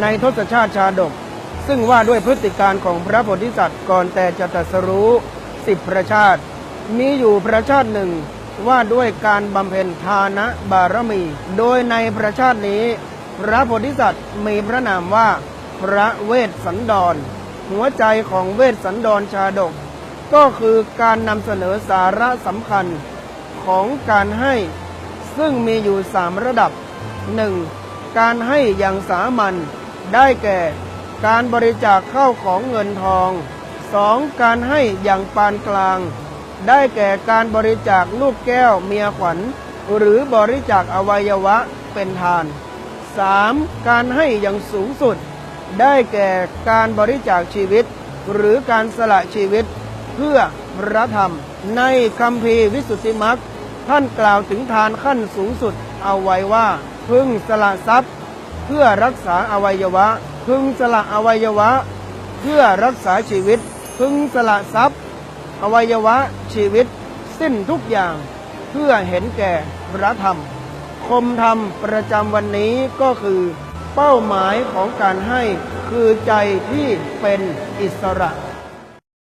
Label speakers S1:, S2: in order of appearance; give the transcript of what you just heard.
S1: ในทศชาติชาดก ซึ่งว่าด้วยพฤติการของพระโพธิสัตว์ก่อนแต่จะตรัสรู้สิบประชาติ มีอยู่ประชาติหนึ่งว่าด้วยการบำเพ็ญทานะบารมี โดยในประชาตินี้ พระโพธิสัตว์มีพระนามว่า พระเวสสันดร หัวใจของเวสสันดรชาดก ก็คือการนำเสนอสาระสำคัญของการให้ ซึ่งมีอยู่สามระดับ 1. การให้อย่างสามัญ ได้แก่ การบริจาคเข้าของเงินทอง 2. การให้อย่างปานกลาง ได้แก่การบริจาคลูกแก้วเมียขวัญ หรือบริจาคอวัยวะเป็นทาน 3. การให้อย่างสูงสุด ได้แก่การบริจาคชีวิต หรือการสละชีวิต เพื่อพระธรรม ในคำพีวิสุทธิมักท่านกล่าวถึงทานขั้นสูงสุดเอาไว้ว่า พึ่งสละทรัพย์ เพื่อรักษาอวัยวะ พึงสละอวัยวะ เพื่อรักษาชีวิต พึงสละทรัพย์ อวัยวะชีวิต สิ้นทุกอย่าง เพื่อเห็นแก่พระธรรม คมธรรมประจำวันนี้ก็คือ เป้าหมายของการให้คือใจที่เป็นอิสระ